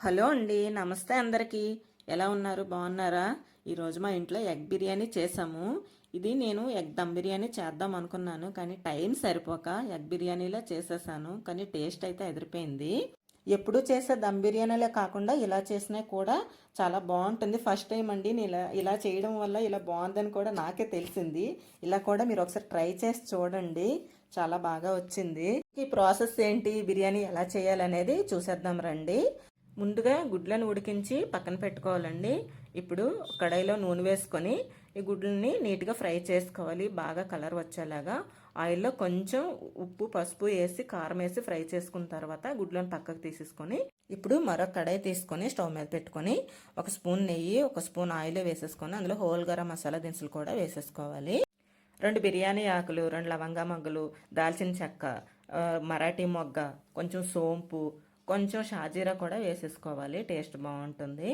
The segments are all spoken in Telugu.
హలో అండి నమస్తే అందరికీ. ఎలా ఉన్నారు? బాగున్నారా? ఈరోజు మా ఇంట్లో ఎగ్ బిర్యానీ చేసాము. ఇది నేను ఎగ్ దమ్ బిర్యానీ చేద్దాం అనుకున్నాను కానీ టైం సరిపోక ఎగ్ బిర్యానీలో చేసేసాను కానీ టేస్ట్ అయితే ఎదిరిపోయింది. ఎప్పుడు చేసే దమ్ బిర్యానీలే కాకుండా ఇలా చేసినా కూడా చాలా బాగుంటుంది. ఫస్ట్ టైం అండి నేను ఇలా ఇలా చేయడం వల్ల ఇలా బాగుందని కూడా నాకే తెలిసింది. ఇలా కూడా మీరు ఒకసారి ట్రై చేసి చూడండి చాలా బాగా వచ్చింది. ఈ ప్రాసెస్ ఏంటి? బిర్యానీ ఎలా చేయాలనేది చూసేద్దాం రండి. ముందుగా గుడ్లను ఉడికించి పక్కన పెట్టుకోవాలండి. ఇప్పుడు కడాయిలో నూనె వేసుకొని ఈ గుడ్లని నీట్గా ఫ్రై చేసుకోవాలి. బాగా కలర్ వచ్చేలాగా. ఆయిల్లో కొంచెం ఉప్పు పసుపు వేసి కారం వేసి ఫ్రై చేసుకున్న తర్వాత గుడ్లను పక్కకు తీసేసుకొని ఇప్పుడు మరొక కడాయి తీసుకొని స్టవ్ మీద పెట్టుకొని ఒక స్పూన్ నెయ్యి ఒక స్పూన్ ఆయిల్ వేసేసుకొని అందులో హోల్ గరం మసాలా దినుసులు కూడా వేసేసుకోవాలి. రెండు బిర్యానీ ఆకులు రెండు లవంగా మొగ్గలు దాల్చిన చెక్క మరాఠీ మొగ్గ కొంచెం సోంపు కొంచెం షాజీరా కూడా వేసేసుకోవాలి. టేస్ట్ బాగుంటుంది.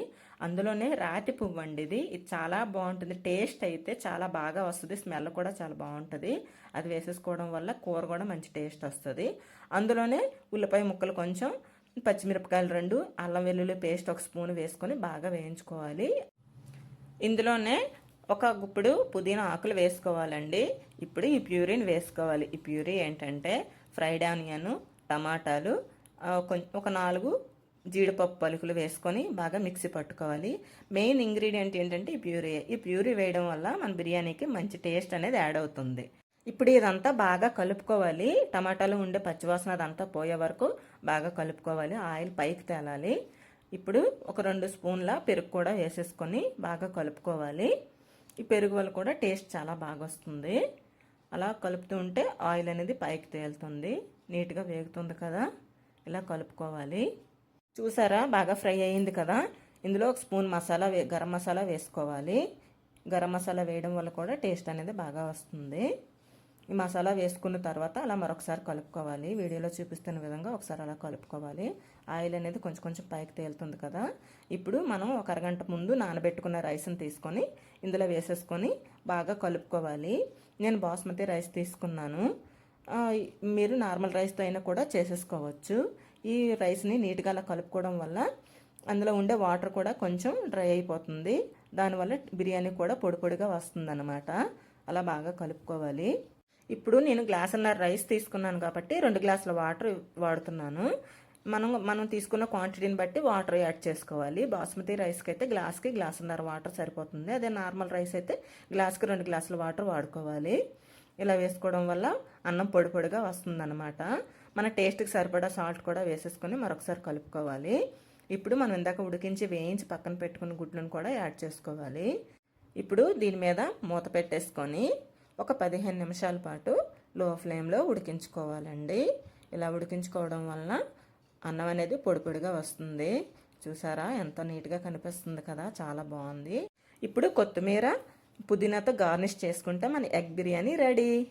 అందులోనే రాతి పువ్వు అండి ఇది. ఇది చాలా బాగుంటుంది. టేస్ట్ అయితే చాలా బాగా వస్తుంది. స్మెల్ కూడా చాలా బాగుంటుంది. అది వేసేసుకోవడం వల్ల కూర కూడా మంచి టేస్ట్ వస్తుంది. అందులోనే ఉల్లిపాయ ముక్కలు కొంచెం పచ్చిమిరపకాయలు రెండు అల్లం వెల్లుల్లి పేస్ట్ ఒక స్పూన్ వేసుకొని బాగా వేయించుకోవాలి. ఇందులోనే ఒక గుప్పుడు పుదీనా ఆకులు వేసుకోవాలండి. ఇప్పుడు ఈ ప్యూరీని వేసుకోవాలి. ఈ ప్యూరీ ఏంటంటే ఫ్రైడ్ ఆనియన్ టమాటాలు ఒక నాలుగు జీడిపప్పు పలుకులు వేసుకొని బాగా మిక్సీ పట్టుకోవాలి. మెయిన్ ఇంగ్రీడియంట్ ఏంటంటే ఈ ప్యూరీ. ఈ ప్యూరీ వేయడం వల్ల మన బిర్యానీకి మంచి టేస్ట్ అనేది యాడ్ అవుతుంది. ఇప్పుడు ఇదంతా బాగా కలుపుకోవాలి. టమాటాలు ఉండే పచ్చివాసన అదంతా పోయే వరకు బాగా కలుపుకోవాలి. ఆయిల్ పైకి తేలాలి. ఇప్పుడు ఒక రెండు స్పూన్ల పెరుగు కూడా వేసేసుకొని బాగా కలుపుకోవాలి. ఈ పెరుగు వల్ల కూడా టేస్ట్ చాలా బాగా వస్తుంది. అలా కలుపుతూ ఉంటే ఆయిల్ అనేది పైకి తేలుతుంది. నీట్గా వేగుతుంది కదా. ఇలా కలుపుకోవాలి. చూసారా? బాగా ఫ్రై అయ్యింది కదా? ఇందులో ఒక స్పూన్ మసాలా గరం మసాలా వేసుకోవాలి. గరం మసాలా వేయడం వల్ల కూడా టేస్ట్ అనేది బాగా వస్తుంది. ఈ మసాలా వేసుకున్న తర్వాత అలా మరొకసారి కలుపుకోవాలి. వీడియోలో చూపిస్తున్న విధంగా ఒకసారి అలా కలుపుకోవాలి. ఆయిల్ అనేది కొంచెం కొంచెం పైకి తేలుతుంది కదా? ఇప్పుడు మనం ఒక అరగంట ముందు నానబెట్టుకున్న రైస్ని తీసుకొని ఇందులో వేసేసుకొని బాగా కలుపుకోవాలి. నేను బాస్మతి రైస్ తీసుకున్నాను. మీరు నార్మల్ రైస్తో అయినా కూడా చేసేసుకోవచ్చు. ఈ రైస్ని నీట్గా అలా కలుపుకోవడం వల్ల అందులో ఉండే వాటర్ కూడా కొంచెం డ్రై అయిపోతుంది. దానివల్ల బిర్యానీ కూడా పొడి పొడిగా వస్తుందన్నమాట. అలా బాగా కలుపుకోవాలి. ఇప్పుడు నేను గ్లాసున్నర రైస్ తీసుకున్నాను కాబట్టి రెండు గ్లాసుల వాటర్ వాడుతున్నాను. మనం మనం తీసుకున్న క్వాంటిటీని బట్టి వాటర్ యాడ్ చేసుకోవాలి. బాస్మతి రైస్కి అయితే గ్లాస్కి గ్లాసున్నర వాటర్ సరిపోతుంది. అదే నార్మల్ రైస్ అయితే గ్లాస్కి రెండు గ్లాసుల వాటర్ వాడుకోవాలి. ఇలా వేసుకోవడం వల్ల అన్నం పొడి పొడిగా వస్తుందన్నమాట. మన టేస్ట్కి సరిపడా సాల్ట్ కూడా వేసేసుకొని మరొకసారి కలుపుకోవాలి. ఇప్పుడు మనం ఇందాక ఉడికించి వేయించి పక్కన పెట్టుకున్న గుడ్లను కూడా యాడ్ చేసుకోవాలి. ఇప్పుడు దీని మీద మూత పెట్టేసుకొని ఒక పదిహేను నిమిషాల పాటు లో ఫ్లేమ్లో ఉడికించుకోవాలండి. ఇలా ఉడికించుకోవడం వలన అన్నం అనేది పొడి పొడిగా వస్తుంది. చూసారా? ఎంత నీట్గా కనిపిస్తుంది కదా? చాలా బాగుంది. ఇప్పుడు కొత్తిమీర పుదీనాతో గార్నిష్ చేసుకుంటే. మన ఎగ్ బిర్యానీ రెడీ.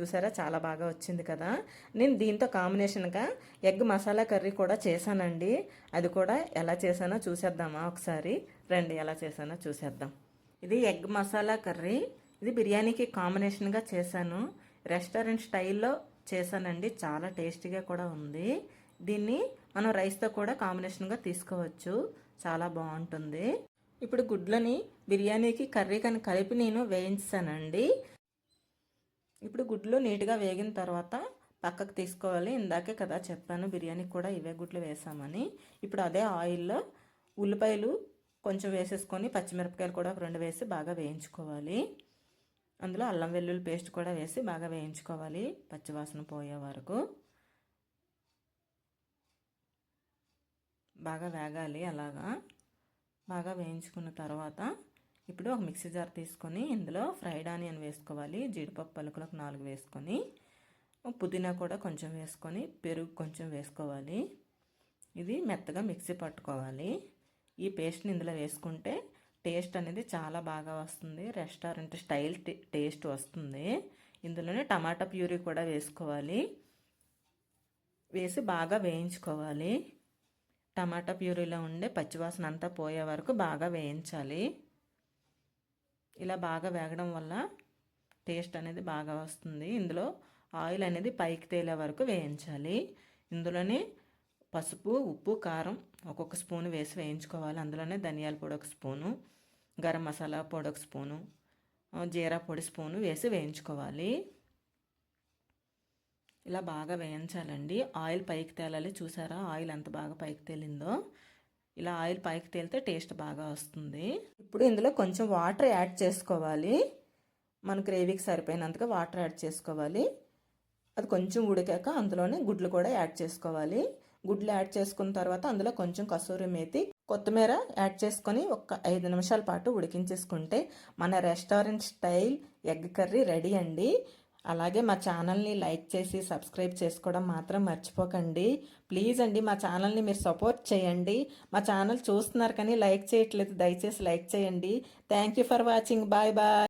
చూసారా? చాలా బాగా వచ్చింది కదా? నేను దీంతో కాంబినేషన్గా ఎగ్ మసాలా కర్రీ కూడా చేశానండి. అది కూడా ఎలా చేశానో చూసేద్దామా ఒకసారి? రండి ఎలా చేశానో చూసేద్దాం. ఇది ఎగ్ మసాలా కర్రీ. ఇది బిర్యానీకి కాంబినేషన్గా చేశాను. రెస్టారెంట్ స్టైల్లో చేశానండి. చాలా టేస్టీగా కూడా ఉంది. దీన్ని మనం రైస్తో కూడా కాంబినేషన్గా తీసుకోవచ్చు. చాలా బాగుంటుంది. ఇప్పుడు గుడ్లని బిర్యానీకి కర్రీ కానీ కలిపి నేను వేయించానండి. ఇప్పుడు గుడ్లు నీట్గా వేగిన తర్వాత పక్కకు తీసుకోవాలి. ఇందాకే కదా చెప్పాను బిర్యానీకి కూడా ఇవే గుడ్లు వేసామని. ఇప్పుడు అదే ఆయిల్లో ఉల్లిపాయలు కొంచెం వేసేసుకొని పచ్చిమిరపకాయలు కూడా రెండు వేసి బాగా వేయించుకోవాలి. అందులో అల్లం వెల్లుల్లి పేస్ట్ కూడా వేసి బాగా వేయించుకోవాలి పచ్చివాసన పోయే వరకు. బాగా వేగాలి అలాగా. బాగా వేయించుకున్న తర్వాత ఇప్పుడు ఒక మిక్సీ జార్ తీసుకొని ఇందులో ఫ్రైడ్ ఆనియన్ వేసుకోవాలి జీడిపప్పు పలుకులు ఒక నాలుగు వేసుకొని పుదీనా కూడా కొంచెం వేసుకొని పెరుగు కొంచెం వేసుకోవాలి. ఇది మెత్తగా మిక్సీ పట్టుకోవాలి. ఈ పేస్ట్ని ఇందులో వేసుకుంటే టేస్ట్ అనేది చాలా బాగా వస్తుంది. రెస్టారెంట్ స్టైల్ టే- టేస్ట్ వస్తుంది. ఇందులోనే టమాటా ప్యూరీ కూడా వేసుకోవాలి. వేసి బాగా వేయించుకోవాలి. టమాటా ప్యూరీలో ఉండే పచ్చివాసన అంతా పోయే వరకు బాగా వేయించాలి. ఇలా బాగా వేగడం వల్ల టేస్ట్ అనేది బాగా వస్తుంది. ఇందులో ఆయిల్ అనేది పైకి తేలే వరకు వేయించాలి. ఇందులోనే పసుపు ఉప్పు కారం ఒక్కొక్క స్పూన్ వేసి వేయించుకోవాలి. అందులోనే ధనియాల పొడి ఒక స్పూను గరం మసాలా పొడి ఒక స్పూను జీరా పొడి స్పూను వేసి వేయించుకోవాలి. ఇలా బాగా వేయించాలండి. ఆయిల్ పైకి తేలాలి. చూసారా? ఆయిల్ ఎంత బాగా పైకి తేలిందో. ఇలా ఆయిల్ పైకి తేలితే టేస్ట్ బాగా వస్తుంది. ఇప్పుడు ఇందులో కొంచెం వాటర్ యాడ్ చేసుకోవాలి. మన గ్రేవీకి సరిపోయినంతగా వాటర్ యాడ్ చేసుకోవాలి. అది కొంచెం ఉడికాక అందులోనే గుడ్లు కూడా యాడ్ చేసుకోవాలి. గుడ్లు యాడ్ చేసుకున్న తర్వాత అందులో కొంచెం కసూరి మేతి కొత్తిమీర యాడ్ చేసుకొని ఒక ఐదు నిమిషాల పాటు ఉడికించేసుకుంటే మన restaurant style egg curry ready అండి. అలాగే మా ఛానల్ని లైక్ చేసి సబ్స్క్రైబ్ చేసుకోవడం మాత్రం మర్చిపోకండి. ప్లీజ్ అండి మా ఛానల్ని మీరు సపోర్ట్ చేయండి. మా ఛానల్ చూస్తున్నారు కానీ లైక్ చేయట్లేదు దయచేసి లైక్ చేయండి. Thank you for watching. Bye bye.